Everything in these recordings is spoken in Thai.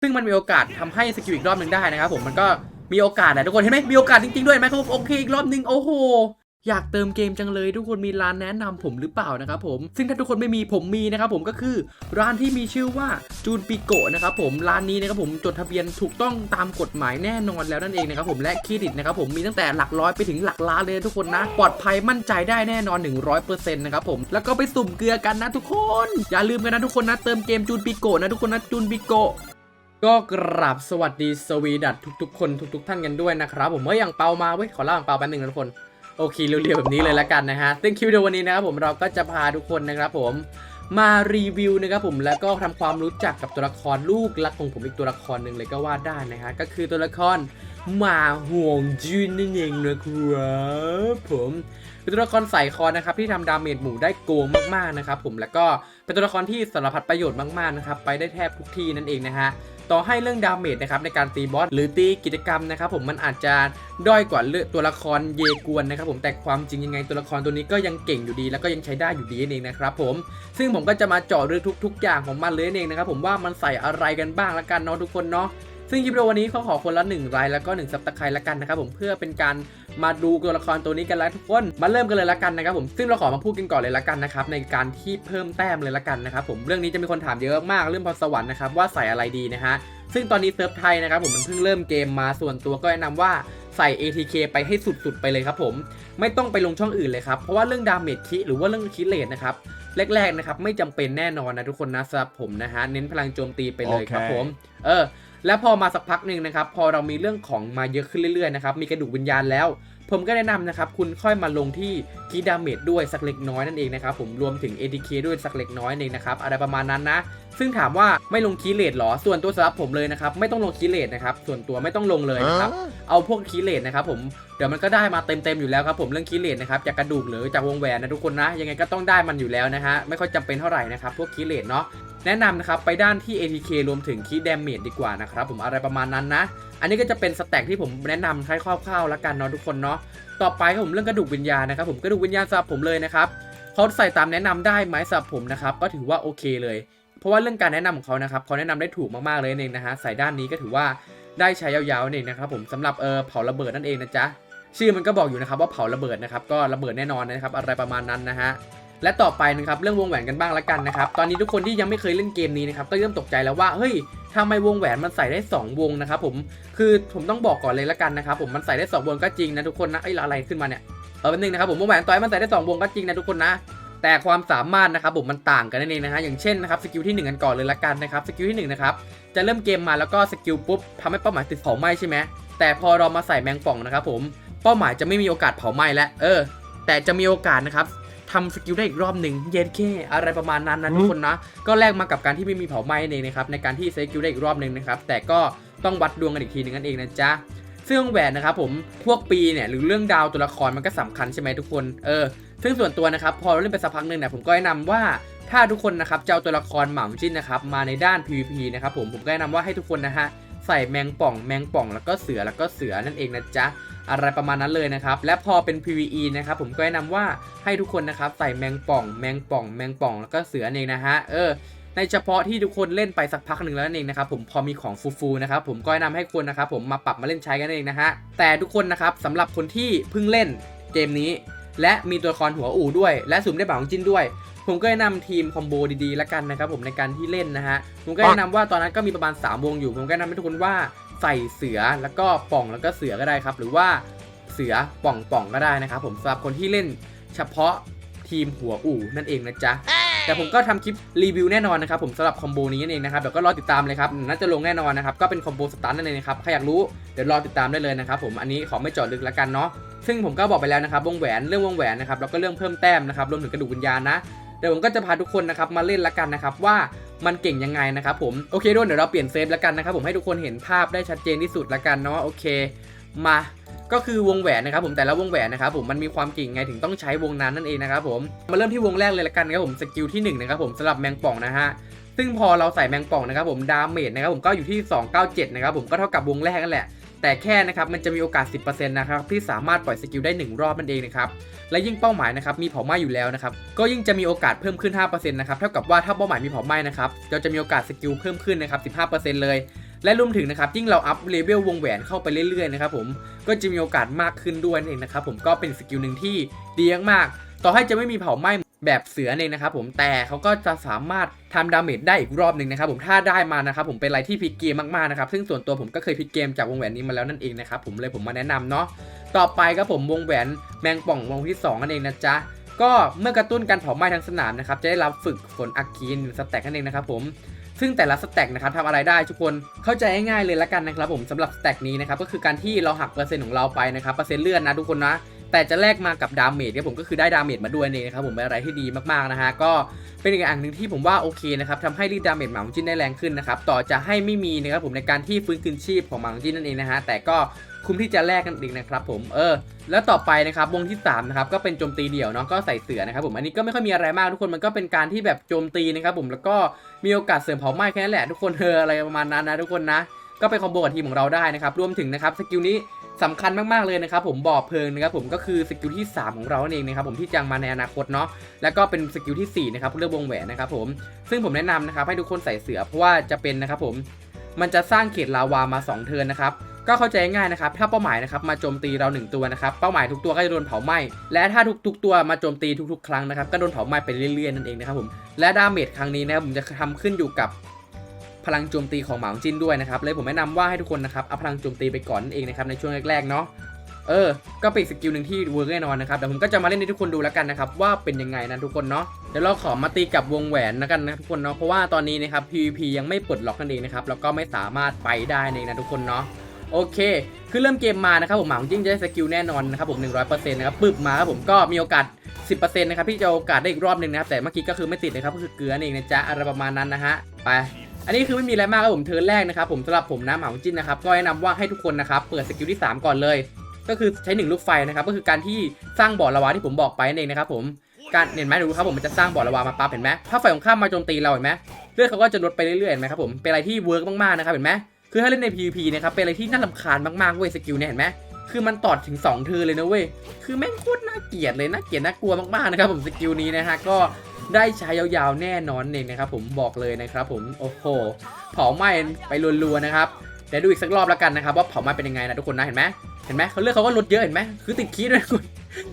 ซึ่งมันมีโอกาสทำให้สกิลอีกรอบหนึ่งได้นะครับผมมันก็มีโอกาสนะทุกคนเห็นไหมมีโอกาสจริงๆด้วยไหมครับโอเคอีกรอบหนึ่งโอ้โหอยากเติมเกมจังเลยทุกคนมีร้านแนะนำผมหรือเปล่านะครับผมซึ่งถ้าทุกคนไม่มีผมมีนะครับผมก็คือร้านที่มีชื่อว่าจูนปิโกะนะครับผมร้านนี้นะครับผมจดทะเบียนถูกต้องตามกฎหมายแน่นอนแล้วนั่นเองนะครับผมและเครดิตนะครับผมมีตั้งแต่หลักร้อยไปถึงหลักล้านเลยทุกคนนะปลอดภัยมั่นใจได้แน่นอน 100%นะครับผมแล้วก็ไปสุ่มเกลือกันนะทุกคน อย่าลืมกันนะทุกคนนะเติมเกมจูนปิโกะนะทุกคนนะจูนปิโกะ ก็กราบสวัสดีสวีดัตทุกๆ คนทุก ๆ ท่านกันด้วยนะครับผมเมื่ออย่างเปามาเว้ยขอเล่าอย่างเปาแป๊บหนึงนะทุกคนโอเคเรียวๆแบบนี้เลยละกันนะฮะซึ่งคลิปวิดีโอวันนี้นะครับผมเราก็จะพาทุกคนนะครับผมมารีวิวนะครับผมแล้วก็ทำความรู้จักกับตัวละครลูกรักของผมอีกตัวละครหนึ่งเลยก็ว่าได้นะฮะก็คือตัวละครหมาห่วงจุนนั่นเองนะครับผมเป็นตัวละครใส่คอนะครับที่ทำดาเมจหมู่ได้โกงมากๆนะครับผมแล้วก็เป็นตัวละครที่สารพัดประโยชน์มากๆนะครับไปได้แทบทุกที่นั่นเองนะฮะ ต่อให้เรื่องดาเมจนะครับในการตีบอสหรือตีกิจกรรมนะครับผมมันอาจจะด้อยกว่าเลือกตัวละครเยกวนนะครับผมแต่ความจริงยังไงตัวละครตัวนี้ก็ยังเก่งอยู่ดี แล้วก็ยังใช้ได้อยู่ดีนั่นเองนะครับผมซึ่งผมก็จะมาเจาะเรื่องทุก ๆ อย่างของมันเลยนั่นเองนะครับผมว่ามันใส่อะไรกันบ้างละกันเนาะทุกคนเนาะ ซึ่งคลิปวิดีโอวันนี้เขาขอคนละ1ไลค์แล้วก็1ซับตะไคร์ละกันนะครับผมเพื่อเป็นการมาดูตัวละครตัวนี้กันแล้วทุกคนมาเริ่มกันเลยละกันนะครับผมซึ่งเราขอมาพูดกันก่อนเลยละกันนะครับในการที่เพิ่มแต้มเลยละกันนะครับผมเรื่องนี้จะมีคนถามเยอะมากเรื่องพรสวรรค์นะครับว่าใส่อะไรดีนะฮะซึ่งตอนนี้เซิร์ฟไทยนะครับผมมันเพิ่งเริ่มเกมมาส่วนตัวก็แนะนำว่า ส่ ATK ไปให้สุดๆไปเลยครับผม ไม่ต้องไปลงช่องอื่นเลยครับ เพราะว่าเรื่องดาเมจคิหรือว่าเรื่องคิเลตนะครับแรกๆนะครับไม่จำเป็นแน่นอนนะทุกคนนะสำหรับผมนะฮะเน้นพลังโจมตีไปเลยครับโอเคผมเออแล้วพอมาสักพักหนึ่งนะครับ พอเรามีเรื่องของมาเยอะขึ้นเรื่อยๆนะครับมีกระดูกวิญญาณแล้ว ผมก็แนะนำนะครับ คุณค่อยมาลงที่คีดาเมจด้วยสักเล็กน้อยนั่นเองนะครับผมรวมถึง ATK ด้วยสักเล็กน้อยนั่นเองนะครับอะไรประมาณนั้นนะ ซึ่งถามว่าไม่ลงคีย์เลทหรอ ส่วนตัวสำหรับผมเลยนะครับไม่ต้องลงคีย์เลทนะครับส่วนตัวไม่ต้องลงเลยนะครับเอาพวกคีย์เลทนะครับผมเดี๋ยวมันก็ได้มาเต็มๆอยู่แล้วครับผมเรื่องคีย์เลทนะครับจากกระดูกหรือจากวงแหวนนะทุกคนนะยังไงก็ต้องได้มันอยู่แล้วนะฮะไม่ค่อยจำเป็นเท่าไหร่นะครับพวกคีย์เลทเนาะแนะนำนะครับไปด้านที่ ATK รวมถึงคีย์ดาเมจดีกว่านะครับผมอะไรประมาณนั้นนะ อันนี้ก็จะเป็นสแต็กที่ผมแนะนำให้คร่าวๆแล้วกันเนาะทุกคนเนาะต่อไปครับผมเรื่องกระดูกวิญญาณนะครับผมกระดูกวิญญาณสำหรับผมเลยนะครับเขาใส่ตามแนะนำได้ไหมสำหรับผมนะครับก็ถือว่าโอเคเลย เพราะว่าเรื่องการแนะนำของเขานะครับเขาแนะนำได้ถูกมากๆเลยนั่นเองนะฮะใส่ด้านนี้ก็ถือว่าได้ใช้ยาวๆนั่นเองนะครับผมสำหรับเออเผาระเบิดนั่นเองนะจ๊ะชื่อมันก็บอกอยู่นะครับว่าเผาระเบิดนะครับก็ระเบิดแน่นอนนะครับอะไรประมาณนั้นนะฮะและต่อไปนะครับเรื่องวงแหวนกันบ้างละกันนะครับตอนนี้ทุกคนที่ยังไม่เคยเล่นเกมนี้นะครับก็เริ่มตกใจแล้วว่าเฮ้ยทำไมวงแหวนมันใส่ได้ 2 วงนะครับผมคือผมต้องบอกก่อนเลยละกันนะครับผมมันใส่ได้ 2 วงก็จริงนะทุกคนนะไอ้อะไรขึ้นมาเนี่ยเออเป็นหนึ่งนะครับผมวงแหวนต่อยมันใส่ได้ 2 วงก็จริงนะทุกคนนะ แต่ความสามารถนะครับผมมันต่างกันนั่นเองนะฮะอย่างเช่นนะครับสกิลที่1กันก่อนเลยละกันนะครับสกิลที่1นะครับจะเริ่มเกมมาแล้วก็สกิลปุ๊บทำให้เป้าหมายติดเผาไหม้ใช่ไหมแต่พอเรามาใส่แมงป่องนะครับผมเป้าหมายจะไม่มีโอกาสเผาไหม้แล้วเออ แต่จะมีโอกาสนะครับทำสกิลได้อีกรอบหนึ่งเย็นแค่อะไรประมาณนั้นนะทุกคนนะก็แลกมากับการที่ไม่มีเผาไหม้นั่นเองนะครับในการที่ใช้สกิลได้อีกรอบหนึ่งนะครับแต่ก็ต้องวัดดวงกันอีกทีหนึงนั่นเองนะจ๊ะซึ่งวงแหวนนะครับผมพวกปีเนี่ยหรือเรื่องดาวตัวละครมันก็สำคัญใช่ไหมทุกคนเออ ซึ่งส่วนตัวนะครับพอเล่นไปสักพักหนึ่งเนี่ยผมก็แนะนำว่าถ้าทุกคนนะครับเจะเอาตัวละครหม่ำจิ้นนะครับมาในด้าน PVP นะครับผมผมก็แนะนำว่าให้ทุกคนนะฮะใส่แมงป่องแมงป่องแล้วก็เสือแล้วก็เสือนั่นเองนะจ๊ะอะไรประมาณนั้นเลยนะครับและพอเป็น PVE นะครับผมก็แนะนำว่าให้ทุกคนนะครับใส่แมงป่อง แมงป่อง แมงป่องแล้วก็เสือนั่นเองนะฮะเออในเฉพาะที่ทุกคนเล่นไปสักพักหนึ่งแล้วนั่นเองนะครับผมพอมีของฟูๆนะครับผมก็แนะนำให้คนนะครับผมมาปรับมาเล่นใช้กันนั่นเองนะฮะแต่ทุกคนนะครับสำหรับคนที่เพิ่งเล่นเกมนี้ และมีตัวละครหัวอู่ด้วย และสุ่มได้บ่าวของจินด้วย ผมก็แนะนำทีมคอมโบดีๆละกันนะครับผมในการที่เล่นนะฮะ ผมก็แนะนำว่าตอนนั้นก็มีประมาณ 3 วงอยู่ ผมก็แนะนำให้ทุกคนว่าใส่เสือแล้วก็ป่องแล้วก็เสือก็ได้ครับ หรือว่าเสือป่องป่องก็ได้นะครับผมสำหรับคนที่เล่นเฉพาะทีมหัวอู่นั่นเองนะจ๊ะแต่ผมก็ทำคลิปรีวิวแน่นอนนะครับผมสำหรับคอมโบนี้นั่นเองนะครับเดี๋ยวก็รอติดตามเลยครับน่าจะลงแน่นอนนะครับก็เป็นคอมโบสตาร์นั่นเองนะครับใครอยากรู้เดี๋ยวรอติดตามได้เลยนะครับผมอันนี้ขอไม่เจาะลึกแล้วกันเนาะ ซึ่งผมก็บอกไปแล้วนะครับวงแหวนเรื่องวงแหวนนะครับแล้วก็เรื่องเพิ่มแต้มนะครับรวมถึงกระดูกวิญญาณนะเดี๋ยวผมก็จะพาทุกคนนะครับมาเล่นละกันนะครับว่ามันเก่งยังไงนะครับผมโอเคด้วยเดี๋ยวเราเปลี่ยนเซฟล้วกันนะครับผมให้ทุกคนเห็นภาพได้ชัดเจนที่สุดละกันเนาะโอเค มาก็คือวงแหวนนะครับผมแต่ละวงแหวนนะครับผมมันมีความเก่งไงถึงต้องใช้วงนั้นนั่นเองนะครับผมมาเริ่มที่วงแรกเลยละกันนะครับผมสกิลที่1นะครับผมสำหรับแมงป่องนะฮะซึ่งพอเราใส่แมงป่องนะครับผมดาเมจนะครับผมก็อยู่ที่ 297นะครับผมก็เท่ากับวงแรกนั่นแหละ แต่แค่นะครับมันจะมีโอกาส 10%นะครับที่สามารถปล่อยสกิลได้ 1 รอบนั่นเองนะครับและยิ่งเป้าหมายนะครับมีเผาไหม้อยู่แล้วนะครับก็ยิ่งจะมีโอกาสเพิ่มขึ้น 5%นะครับเท่ากับว่าถ้าเป้าหมายมีเผาไหม้นะครับเราจะมีโอกาสสกิลเพิ่มขึ้นนะครับ15%เลยและรวมถึงนะครับยิ่งเราอัพเลเวลวงแหวนเข้าไปเรื่อยๆนะครับผมก็จะมีโอกาสมากขึ้นด้วยนั่นเองนะครับผมก็เป็นสกิลหนึ่งที่ดีมาก ต่อให้จะไม่มีเผาไหม้ แบบเสือเองนะครับผมแต่เขาก็จะสามารถทำดาเมจได้อีกรอบหนึ่งนะครับผมถ้าได้มานะครับผมเป็นอะไรที่พลิกเกมมากๆนะครับซึ่งส่วนตัวผมก็เคยพลิกเกมจากวงแหวนนี้มาแล้วนั่นเองนะครับผมเลยผมมาแนะนำเนาะต่อไปครับผมวงแหวนแมงป่องวงที่สองนั่นเองนะจ๊ะก็เมื่อกระตุ้นการเผาไหม้ทั้งสนามนะครับจะได้รับฝึกฝนอักคีนสแต็กนั่นเองนะครับผมซึ่งแต่ละสแต็กนะครับทำอะไรได้ทุกคนเข้าใจง่ายๆเลยละกันนะครับผมสำหรับสแต็กนี้นะครับก็คือการที่เราหักเปอร์เซ็นต์ของเราไปนะครับเปอร์เซ็นต์เลื่อนนะทุกคนนะ แต่จะแลกมากับดาเมจเนี่ยผมก็คือได้ดาเมจมาด้วยเองนะครับผมเป็นอะไรที่ดีมากๆนะฮะก็เป็นอีกอย่างหนึ่งที่ผมว่าโอเคนะครับทำให้รีดดาเมจหมาของจินได้แรงขึ้นนะครับต่อจะให้ไม่มีนะครับผมในการที่ฟื้นคืนชีพของหมาของจินนั่นเองนะฮะแต่ก็คุ้มที่จะแลกกันเองนะครับผมเออ แล้วต่อไปนะครับวงที่3นะครับก็เป็นโจมตีเดี่ยวเนาะก็ใส่เสือนะครับผมอันนี้ก็ไม่ค่อยมีอะไรมากทุกคนมันก็เป็นการที่แบบโจมตีนะครับผมแล้วก็มีโอกาสเสริมเผาไหม้แค่นั้นแหละทุกคนเฮออะไรประมาณนั้นนะทุกคนนะก็ไปคอมโบกับทีมของเราได้นะครับรวมถึงนะครับสกิลนี้ สำคัญมากๆเลยนะครับผมบ่อเพลิงนะครับผมก็คือสกิลที่ 3 ของเราเองนะครับผมที่จะมาในอนาคตเนาะแล้วก็เป็นสกิลที่4นะครับเรื่องวงแหวนนะครับผมซึ่งผมแนะนำนะครับให้ทุกคนใส่เสือเพราะว่าจะเป็นนะครับผมมันจะสร้างเขตลาวามา 2 เทิร์นนะครับก็เข้าใจง่ายนะครับถ้าเป้าหมายนะครับมาโจมตีเรา 1 ตัวนะครับเป้าหมายทุกตัวก็จะโดนเผาไหม้และถ้าทุกๆตัวมาโจมตีทุกๆ ครั้งนะครับก็โดนเผาไหม้ไปเรื่อยๆนั่นเองนะครับผมและดาเมจครั้งนี้นะครับผมจะทำขึ้นอยู่กับ พลังโจมตีของหมาของจินด้วยนะครับเลยผมแนะนำว่าให้ทุกคนนะครับเอาพลังโจมตีไปก่อนนั่นเองนะครับในช่วงแรกๆเนาะเออ ก็เป็นสกิลหนึ่งที่เวิร์กแน่นอนนะครับเดี๋ยวผมก็จะมาเล่นให้ทุกคนดูแล้วกันนะครับว่าเป็นยังไงนะทุกคนเนาะเดี๋ยวเราขอมาตีกับวงแหวนนะกันนะทุกคนเนาะเพราะว่าตอนนี้นะครับ PVP ยังไม่ปลดล็อกนั่นเองนะครับแล้วก็ไม่สามารถไปได้เองนะทุกคนเนาะโอเค คือเริ่มเกมมานะครับผมหมาของจิ้งจะได้สกิลแน่นอนนะครับผม 100%นะครับปึ๊บมาครับผมก็มีโอกาส 10%นะครับที่จะโอกาสได้อีกรอบหนึ่งนะครับแต่เมื่อกี้ก็คือไม่ติดนะครับก็คือเกลือเองนะจ๊ะอะไรประมาณนั้นนะฮะไป อันนี้คือไม่มีอะไรมากครับผมเทิร์นแรกนะครับผมสำหรับผมนะหมาของจิ้นนะครับก็แนะนำว่าให้ทุกคนนะครับเปิดสกิลที่ 3 ก่อนเลย ก็คือใช้หนึ่งลูกไฟนะครับก็คือการที่สร้างบ่อละวาที่ผมบอกไปนั่นเองนะครับผมการเห็นไหมดูครับผมมันจะสร้างบ่อละวามาปั๊บเห็นไหมถ้าฝ่ายของข้ามมาโจมตีเราเห็นไหมเลือดเขาก็จะลดไปเรื่อยๆเห็นไหมครับผมเป็นอะไรที่เวิร์กมากๆนะครับเห็นไหมคือถ้าเล่นใน PVP นะครับเป็นอะไรที่น่ารำคาญมากๆเว้ยสกิลเนี่ยเห็นไหม คือมันตอดถึง2เธอเลยนะเว้ย คือแม่งโคตรน่าเกลียดเลย น่าเกลียดน่ากลัวมากๆนะครับผมสกิลนี้นะฮะก็ได้ใช้ยาวๆแน่นอนเองนะครับผมบอกเลยนะครับผมโอ้โหเผาไหม้ไปรัวๆนะครับเดี๋ยวดูอีกสักรอบแล้วกันนะครับว่าเผาไหม้เป็นยังไงนะทุกคนนะเห็นไหมเห็นไหมเขาเลือกเขาก็ลดเยอะเห็นไหมคือติดคีด้วยทุกคน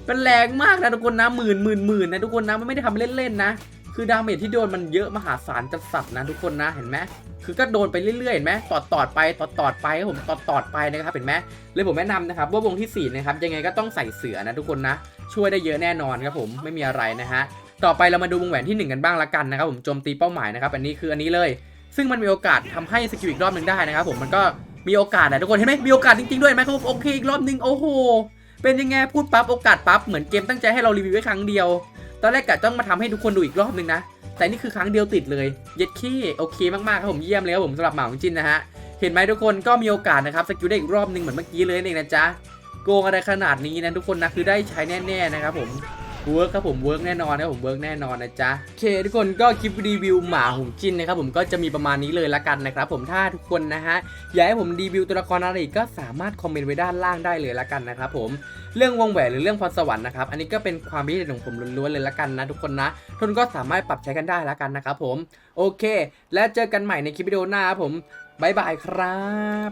มันแรงมากนะทุกคนนะหมื่นหมื่นหมื่นนะทุกคนนะมันไม่ได้ทำเล่นๆนะ คือดาเมจที่โดนมันเยอะมหาศาลจัดสัตว์นะทุกคนนะเห็นไหมคือก็โดนไปเรื่อยๆเห็นไหมตอดตอดไปตอดตอดไปครับผมตอดตอดไปนะครับเห็นไหมเลยผมแนะนำนะครับว่าวงที่สี่นะครับยังไงก็ต้องใส่เสือนะทุกคนนะ ช่วยได้เยอะแน่นอนครับผมไม่มีอะไรนะฮะต่อไปเรามาดูวงแหวนที่หนึ่งกันบ้างละกันนะครับผมโจมตีเป้าหมายนะครับอันนี้คืออันนี้เลย ซึ่งมันมีโอกาสทำให้สกิลอีกรอบหนึ่งได้นะครับผมมันก็มีโอกาสนะทุกคนเห็นไหมมีโอกาสจริงๆด้วยเห็นไหมครับโอเคอีกรอบนึงโอ้โหเป็นยังไงพูดปั๊บโอกาสปั๊บเหมือนเกมตั้งใจให้เรารีวิวไว้ครั้งเดียว ตอนแรกกะต้องมาทำให้ทุกคนดูอีกรอบนึงนะ แต่นี่คือครั้งเดียวติดเลย เย็ดขี้โอเคมากๆครับผมเยี่ยมเลยครับผมสำหรับหมาของจินนะฮะ เห็นไหมทุกคนก็มีโอกาสนะครับสกิลได้อีกรอบนึงเหมือนเมื่อกี้เลยนั่นเองนะจ๊ะ โกงอะไรขนาดนี้นะทุกคนนะคือได้ใช้แน่ๆนะครับผม เวิร์กครับผมเวิร์กแน่นอนครับผมเวิร์กแน่นอนนะจ๊ะโอเคทุกคนก็คลิปรีวิวหมาของจินนะครับผมก็จะมีประมาณนี้เลยละกันนะครับผมถ้าทุกคนนะฮะอยากให้ผมรีวิวตัวละครอะไรอีกก็สามารถคอมเมนต์ไว้ด้านล่างได้เลยละกันนะครับผมเรื่องวงแหวนหรือเรื่องพรสวรรค์นะครับอันนี้ก็เป็นความคิดเห็นของผมล้วนๆเลยละกันนะทุกคนนะทุกคนก็สามารถปรับใช้กันได้ละกันนะครับผมโอเค และเจอกันใหม่ในคลิปวิดีโอหน้าครับผมบายบายครับ